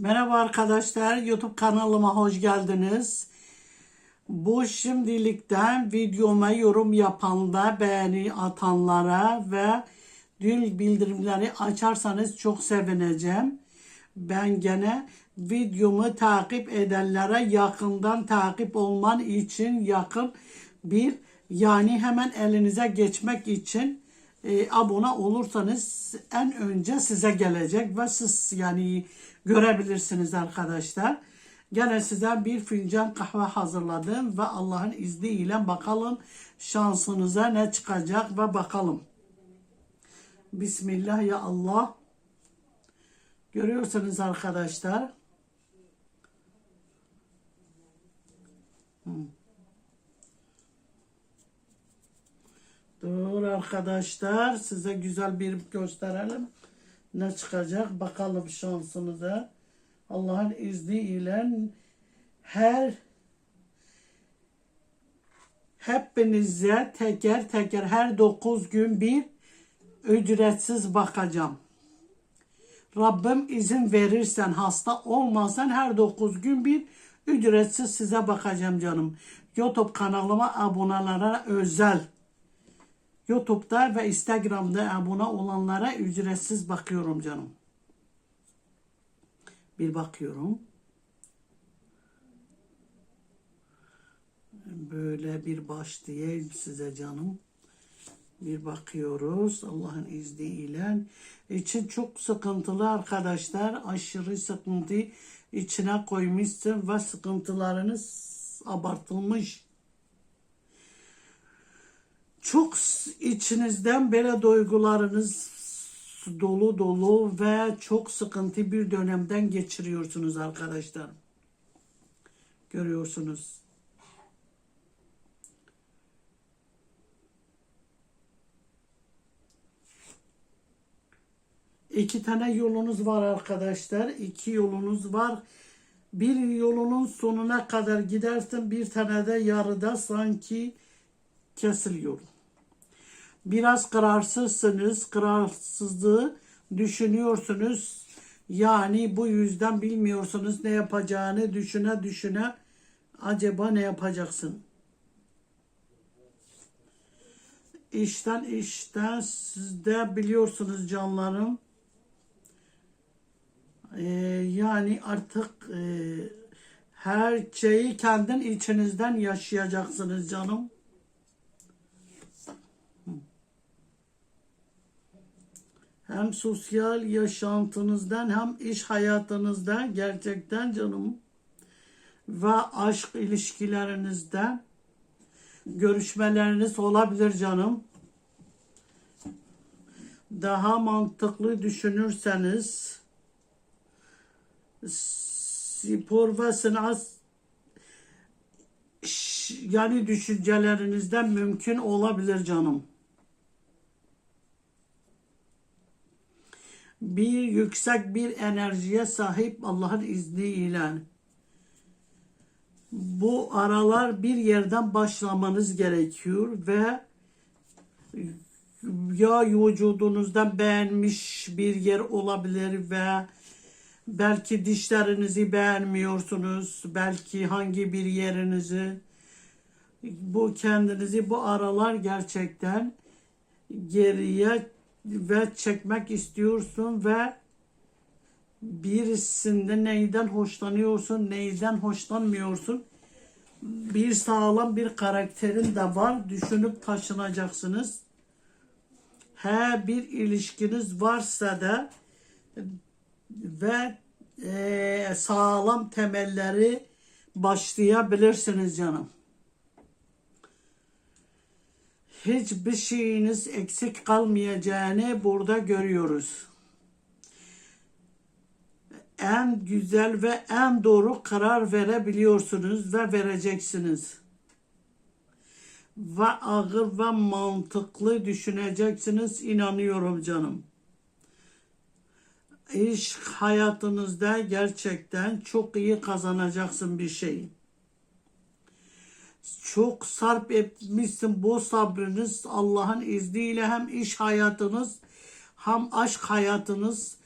Merhaba arkadaşlar, YouTube kanalıma hoş geldiniz. Bu şimdilikten videoma yorum yapanlara, beğeni atanlara ve dil bildirimleri açarsanız çok sevineceğim. Ben gene videomu takip edenlere yakından takip olman için yakın bir yani hemen elinize geçmek için e, abone olursanız en önce size gelecek ve siz yani görebilirsiniz arkadaşlar. Gene size bir fincan kahve hazırladım ve Allah'ın izniyle bakalım şansınıza ne çıkacak ve bakalım. Bismillah ya Allah. Görüyorsunuz arkadaşlar. Dur arkadaşlar size güzel bir gösterelim. Ne çıkacak bakalım şansınıza. Allah'ın izniyle her hepinize teker teker her 9 gün bir ücretsiz bakacağım. Rabbim izin verirsen hasta olmasan her 9 gün bir ücretsiz size bakacağım canım. YouTube kanalıma abonelere özel. YouTube'da ve Instagram'da abone olanlara ücretsiz bakıyorum canım. Bir bakıyorum. Böyle bir baş size canım. Bir bakıyoruz Allah'ın izniyle. İçin çok sıkıntılı arkadaşlar. Aşırı sıkıntı içine koymuşsun ve sıkıntılarınız abartılmış. Çok içinizden böyle duygularınız dolu dolu ve çok sıkıntı bir dönemden geçiriyorsunuz arkadaşlar. Görüyorsunuz. İki tane yolunuz var arkadaşlar. İki yolunuz var. Bir yolunun sonuna kadar gidersin. Bir tane de yarıda sanki kesiliyor. Biraz kararsızsınız. Kararsızlığı düşünüyorsunuz. Yani bu yüzden bilmiyorsunuz ne yapacağını düşüne düşüne acaba ne yapacaksın? İşten işten siz de biliyorsunuz canlarım. Ee, yani artık e, her şeyi kendin içinizden yaşayacaksınız canım. Hem sosyal yaşantınızdan hem iş hayatınızdan gerçekten canım ve aşk ilişkilerinizden görüşmeleriniz olabilir canım. Daha mantıklı düşünürseniz spor ve sanat yani düşüncelerinizden mümkün olabilir canım. Bir yüksek bir enerjiye sahip Allah'ın izniyle. Bu aralar bir yerden başlamanız gerekiyor ve ya vücudunuzdan beğenmiş bir yer olabilir ve belki dişlerinizi beğenmiyorsunuz, belki hangi bir yerinizi bu kendinizi bu aralar gerçekten geriye ve çekmek istiyorsun ve birisinde neyden hoşlanıyorsun, neyden hoşlanmıyorsun. Bir sağlam bir karakterin de var. Düşünüp taşınacaksınız. He bir ilişkiniz varsa da ve e, sağlam temelleri başlayabilirsiniz canım. Hiçbir şeyiniz eksik kalmayacağını burada görüyoruz. En güzel ve en doğru karar verebiliyorsunuz ve vereceksiniz. Ve ağır ve mantıklı düşüneceksiniz inanıyorum canım iş hayatınızda gerçekten çok iyi kazanacaksın bir şey. Çok sarp etmişsin bu sabrınız Allah'ın izniyle hem iş hayatınız hem aşk hayatınız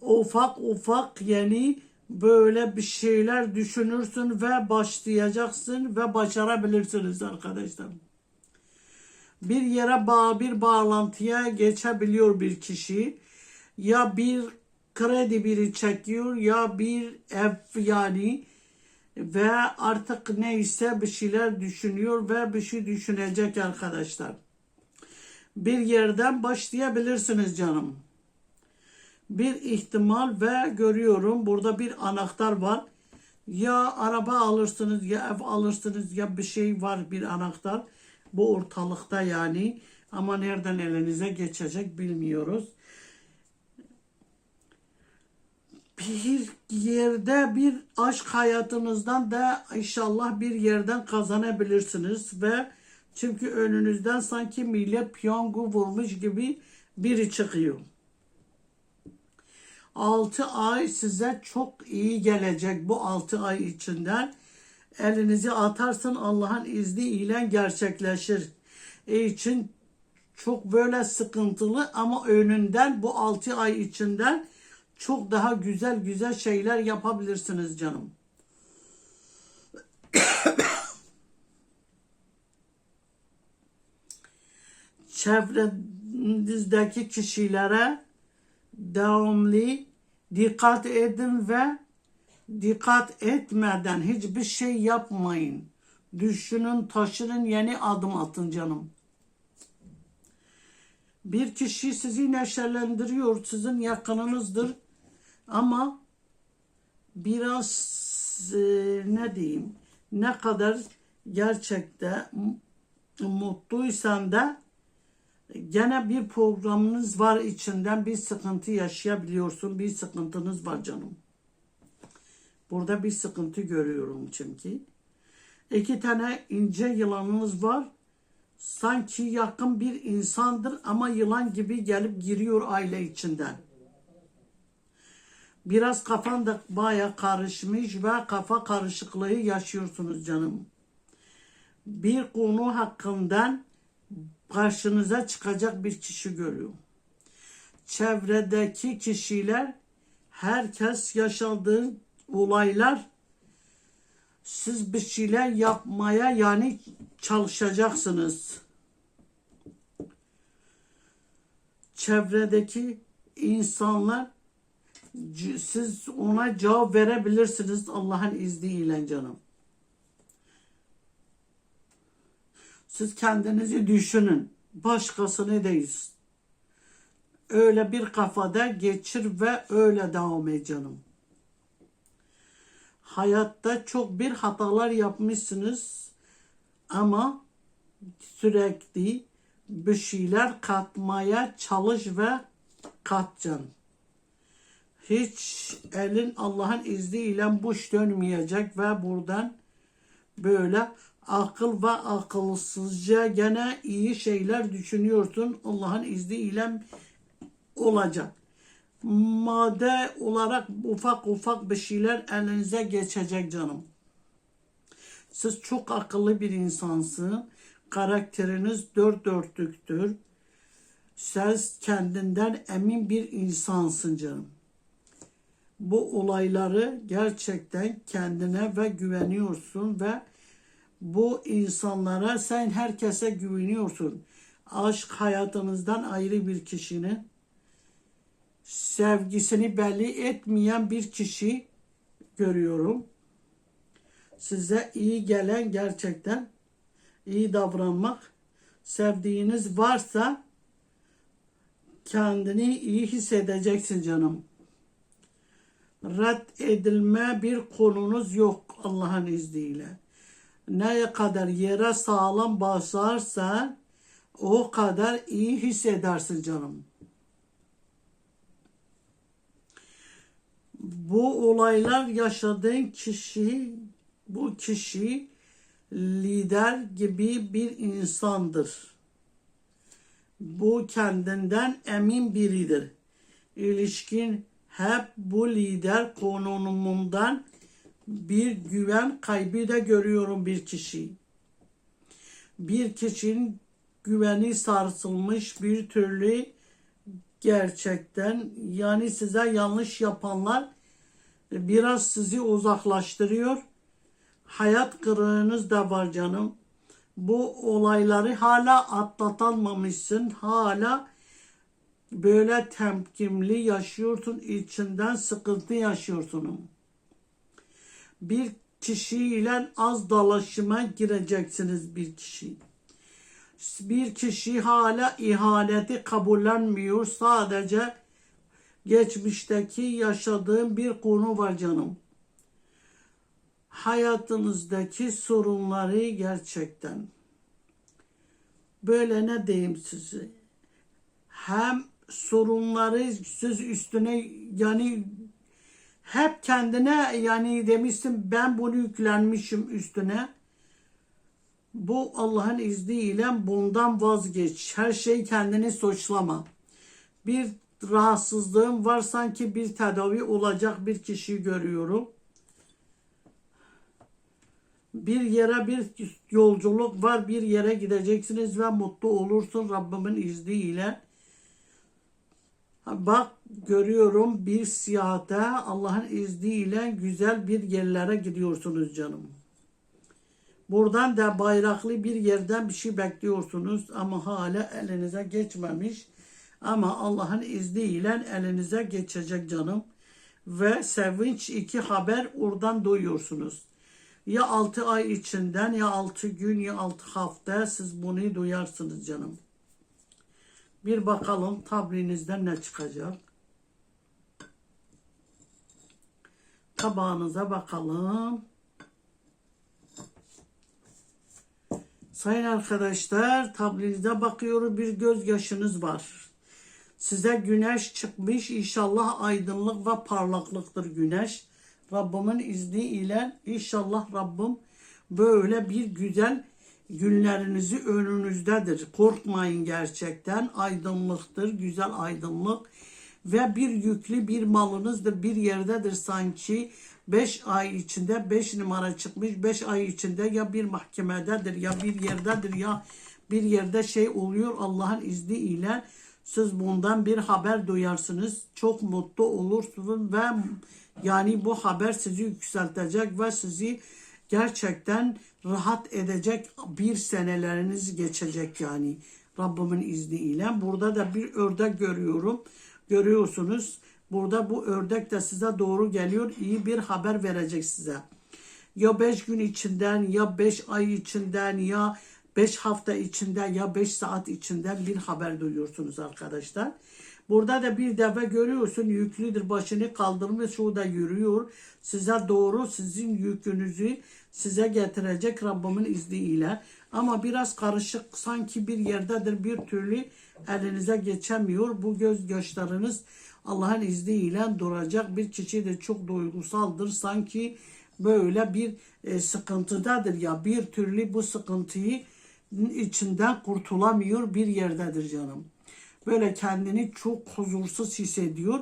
ufak ufak yani böyle bir şeyler düşünürsün ve başlayacaksın ve başarabilirsiniz arkadaşlar. Bir yere bağ bir bağlantıya geçebiliyor bir kişi. Ya bir kredi biri çekiyor ya bir ev yani ve artık neyse bir şeyler düşünüyor ve bir şey düşünecek arkadaşlar. Bir yerden başlayabilirsiniz canım. Bir ihtimal ve görüyorum burada bir anahtar var. Ya araba alırsınız ya ev alırsınız ya bir şey var bir anahtar. Bu ortalıkta yani ama nereden elinize geçecek bilmiyoruz. Bir yerde bir aşk hayatınızdan da inşallah bir yerden kazanabilirsiniz ve çünkü önünüzden sanki millet piyango vurmuş gibi biri çıkıyor. 6 ay size çok iyi gelecek bu 6 ay içinden. Elinizi atarsın Allah'ın izniyle gerçekleşir. E için çok böyle sıkıntılı ama önünden bu 6 ay içinden çok daha güzel güzel şeyler yapabilirsiniz canım. Çevrenizdeki kişilere devamlı dikkat edin ve dikkat etmeden hiçbir şey yapmayın. Düşünün, taşının yeni adım atın canım. Bir kişi sizi neşelendiriyor, sizin yakınınızdır. Ama biraz e, ne diyeyim, ne kadar gerçekte mutluysan da gene bir programınız var içinden bir sıkıntı yaşayabiliyorsun. Bir sıkıntınız var canım. Burada bir sıkıntı görüyorum çünkü. İki tane ince yılanınız var. Sanki yakın bir insandır ama yılan gibi gelip giriyor aile içinden. Biraz kafan da baya karışmış ve kafa karışıklığı yaşıyorsunuz canım. Bir konu hakkından karşınıza çıkacak bir kişi görüyor. Çevredeki kişiler herkes yaşadığı olaylar siz bir şeyler yapmaya yani çalışacaksınız. Çevredeki insanlar siz ona cevap verebilirsiniz Allah'ın izniyle canım. Siz kendinizi düşünün. Başkasını değil. Öyle bir kafada geçir ve öyle devam et canım. Hayatta çok bir hatalar yapmışsınız ama sürekli bir şeyler katmaya çalış ve kat canım hiç elin Allah'ın izniyle boş dönmeyecek ve buradan böyle akıl ve akılsızca gene iyi şeyler düşünüyorsun. Allah'ın izniyle olacak. Madde olarak ufak ufak bir şeyler elinize geçecek canım. Siz çok akıllı bir insansın. Karakteriniz dört dörtlüktür. Siz kendinden emin bir insansın canım bu olayları gerçekten kendine ve güveniyorsun ve bu insanlara sen herkese güveniyorsun. Aşk hayatınızdan ayrı bir kişinin sevgisini belli etmeyen bir kişi görüyorum. Size iyi gelen gerçekten iyi davranmak, sevdiğiniz varsa kendini iyi hissedeceksin canım red edilme bir konunuz yok Allah'ın izniyle. Ne kadar yere sağlam basarsan o kadar iyi hissedersin canım. Bu olaylar yaşadığın kişi, bu kişi lider gibi bir insandır. Bu kendinden emin biridir. İlişkin hep bu lider konumundan bir güven kaybı da görüyorum bir kişi. Bir kişinin güveni sarsılmış bir türlü gerçekten yani size yanlış yapanlar biraz sizi uzaklaştırıyor. Hayat kırığınız da var canım. Bu olayları hala atlatamamışsın. Hala böyle temkinli yaşıyorsun. içinden sıkıntı yaşıyorsun. Bir kişiyle az dalaşıma gireceksiniz bir kişi. Bir kişi hala ihaneti kabullenmiyor. Sadece geçmişteki yaşadığım bir konu var canım. Hayatınızdaki sorunları gerçekten böyle ne diyeyim size hem sorunları siz üstüne yani hep kendine yani demişsin ben bunu yüklenmişim üstüne. Bu Allah'ın izniyle bundan vazgeç. Her şey kendini suçlama. Bir rahatsızlığım var sanki bir tedavi olacak bir kişiyi görüyorum. Bir yere bir yolculuk var, bir yere gideceksiniz ve mutlu olursun Rabbimin izniyle. Bak görüyorum bir siyahata Allah'ın izniyle güzel bir yerlere gidiyorsunuz canım. Buradan da bayraklı bir yerden bir şey bekliyorsunuz ama hala elinize geçmemiş. Ama Allah'ın izniyle elinize geçecek canım. Ve sevinç iki haber oradan duyuyorsunuz. Ya 6 ay içinden ya 6 gün ya 6 hafta siz bunu duyarsınız canım. Bir bakalım tablinizden ne çıkacak. Tabağınıza bakalım. Sayın arkadaşlar tablinize bakıyorum bir gözyaşınız var. Size güneş çıkmış inşallah aydınlık ve parlaklıktır güneş. Rabbimin izniyle inşallah Rabbim böyle bir güzel günlerinizi önünüzdedir. Korkmayın gerçekten. Aydınlıktır, güzel aydınlık. Ve bir yüklü bir malınızdır bir yerdedir sanki. 5 ay içinde 5 numara çıkmış. 5 ay içinde ya bir mahkemededir ya bir yerdedir ya bir yerde şey oluyor. Allah'ın izniyle siz bundan bir haber duyarsınız. Çok mutlu olursunuz ve yani bu haber sizi yükseltecek ve sizi gerçekten rahat edecek bir seneleriniz geçecek yani Rabbimin izniyle. Burada da bir ördek görüyorum. Görüyorsunuz. Burada bu ördek de size doğru geliyor. İyi bir haber verecek size. Ya 5 gün içinden ya 5 ay içinden ya 5 hafta içinde ya 5 saat içinden bir haber duyuyorsunuz arkadaşlar. Burada da bir deve görüyorsun yüklüdür başını kaldırmış o da yürüyor. Size doğru sizin yükünüzü size getirecek Rabbimin izniyle. Ama biraz karışık sanki bir yerdedir bir türlü elinize geçemiyor. Bu göz yaşlarınız Allah'ın izniyle duracak bir kişi de çok duygusaldır. Sanki böyle bir e, sıkıntıdadır ya bir türlü bu sıkıntıyı içinden kurtulamıyor bir yerdedir canım. Böyle kendini çok huzursuz hissediyor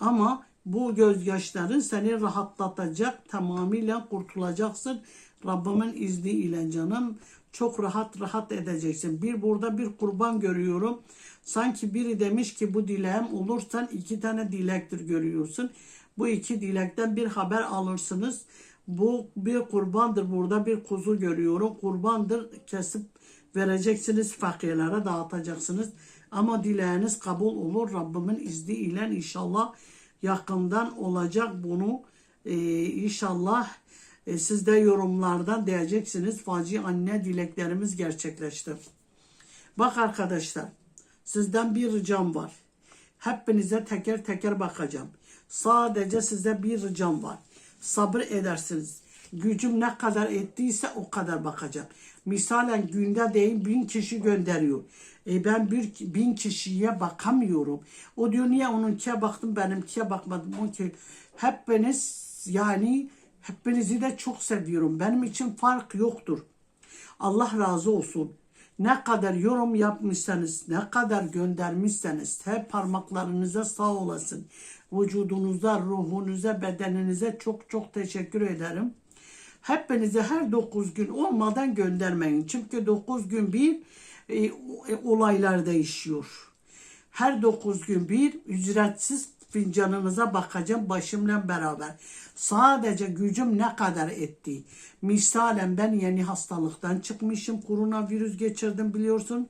ama bu gözyaşların seni rahatlatacak, tamamıyla kurtulacaksın. Rabbimin izniyle canım çok rahat rahat edeceksin. Bir burada bir kurban görüyorum. Sanki biri demiş ki bu dileğim olursan iki tane dilektir görüyorsun. Bu iki dilekten bir haber alırsınız. Bu bir kurbandır. Burada bir kuzu görüyorum. Kurbandır. Kesip vereceksiniz fakirlere dağıtacaksınız. Ama dileğiniz kabul olur. Rabbimin izniyle inşallah yakından olacak bunu. Ee, inşallah e, siz de yorumlardan diyeceksiniz. Faci anne dileklerimiz gerçekleşti. Bak arkadaşlar sizden bir ricam var. Hepinize teker teker bakacağım. Sadece size bir ricam var. Sabır edersiniz. Gücüm ne kadar ettiyse o kadar bakacağım. Misalen günde değil bin kişi gönderiyor. E ben bir bin kişiye bakamıyorum. O diyor niye onunkiye baktım benimkiye bakmadım. O ki hepiniz yani hepinizi de çok seviyorum. Benim için fark yoktur. Allah razı olsun. Ne kadar yorum yapmışsanız, ne kadar göndermişseniz hep parmaklarınıza sağ olasın. Vücudunuza, ruhunuza, bedeninize çok çok teşekkür ederim. Hepinize her 9 gün olmadan göndermeyin. Çünkü 9 gün bir e, olaylar değişiyor. Her 9 gün bir ücretsiz fincanınıza bakacağım başımla beraber. Sadece gücüm ne kadar etti. Misalen ben yeni hastalıktan çıkmışım. Koronavirüs geçirdim biliyorsun.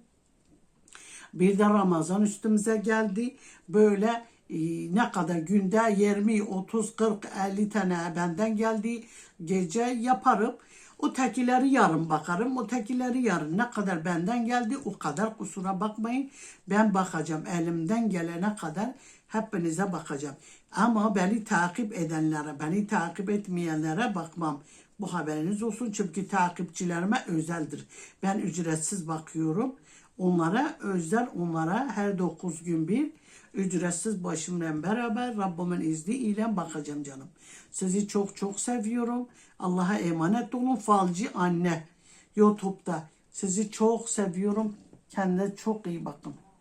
Bir de Ramazan üstümüze geldi. Böyle e, ne kadar günde 20, 30, 40, 50 tane benden geldi. Gece yaparım. O tekileri yarın bakarım. O tekileri yarın ne kadar benden geldi o kadar kusura bakmayın. Ben bakacağım elimden gelene kadar hepinize bakacağım. Ama beni takip edenlere, beni takip etmeyenlere bakmam. Bu haberiniz olsun çünkü takipçilerime özeldir. Ben ücretsiz bakıyorum. Onlara özel onlara her 9 gün bir ücretsiz başımla beraber Rabbimin izniyle bakacağım canım. Sizi çok çok seviyorum. Allah'a emanet olun. Falcı anne YouTube'da. Sizi çok seviyorum. Kendine çok iyi bakın.